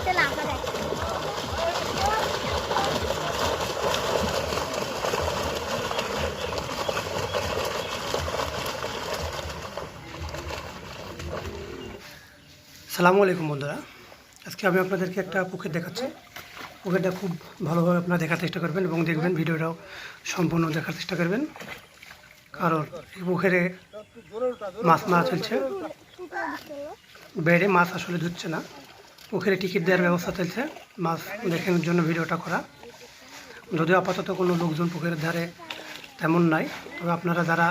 মাছে লাফা দেয়। সালামু আলাইকুম বন্ধুরা। আজকে আমি আপনাদেরকে একটা পুকুর দেখাচ্ছি। পুকুরটা খুব ভালোভাবে আপনারা দেখার চেষ্টা করবেন এবং দেখবেন ভিডিওটাও সম্পূর্ণ দেখার চেষ্টা করবেন। কারণ এই পুকুরে মাছ মারা চলছে। বেড়ে মাছ আসলে ধুচ্ছে না। পুকুরে টিকিট দেওয়ার ব্যবস্থা চলছে। মাছ দেখানোর জন্য ভিডিওটা করা। যদিও আপাতত কোনো লোকজন পুকুরের ধারে তেমন নাই, তবে আপনারা যারা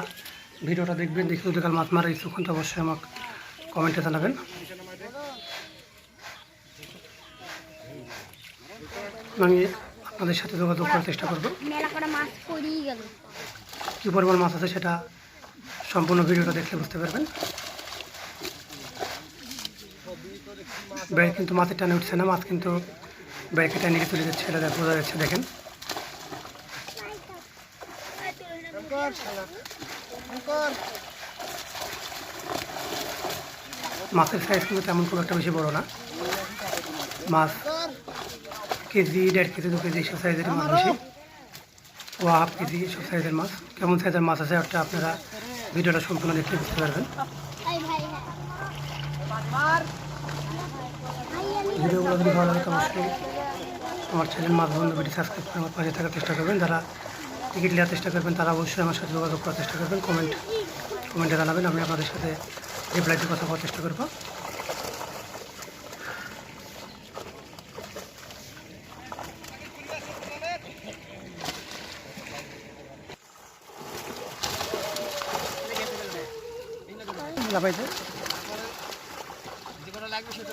ভিডিওটা দেখবেন, দেখে যদি কাল মাছ মারা ইচ্ছুক তো অবশ্যই আমাকে কমেন্টে জানাবেন। আমি আপনাদের সাথে যোগাযোগ করার চেষ্টা করব। কী পরিমাণ মাছ আছে সেটা সম্পূর্ণ ভিডিওটা দেখলে বুঝতে পারবেন। বেড়ে কিন্তু মাছের টানে উঠছে না মাছ কিন্তু বেড়েকে টানে চলে যাচ্ছে, এটা বোঝা যাচ্ছে, দেখেন। মাছের সাইজ কিন্তু তেমন খুব একটা বেশি বড় না। মাছ কেজি, দেড় কেজি, দু কেজি এইসব সাইজের মাছ বেশি। ও হাফ কেজি এইসব সাইজের মাছ। কেমন সাইজের মাছ আছে একটা আপনারা ভিডিওটা সম্পূর্ণ দেখলে বুঝতে পারবেন। ভিডিওগুলো যদি ভালো লাগে অবশ্যই আমার চ্যানেল বন্ধু ভিডিও সাবস্ক্রাইব করে আমার পাশে থাকার চেষ্টা করবেন। যারা টিকিট নেওয়ার চেষ্টা করবেন তারা অবশ্যই আমার সাথে যোগাযোগ করার চেষ্টা করবেন। কমেন্ট কমেন্টে জানাবেন আমি আপনাদের সাথে রিপ্লাইতে কথা বলার চেষ্টা করব। Let's go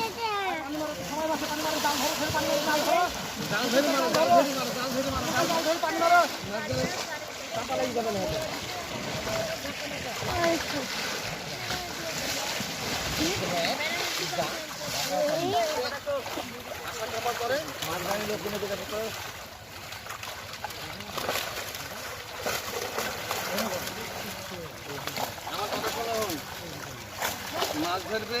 to লাফাইতে বাবা আমাকে মাছ ধরবে।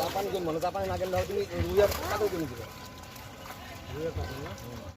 জাপানি জন্ম জাপানে না গেলে তুমি রুইয়া কাটেও কিনে দিবে।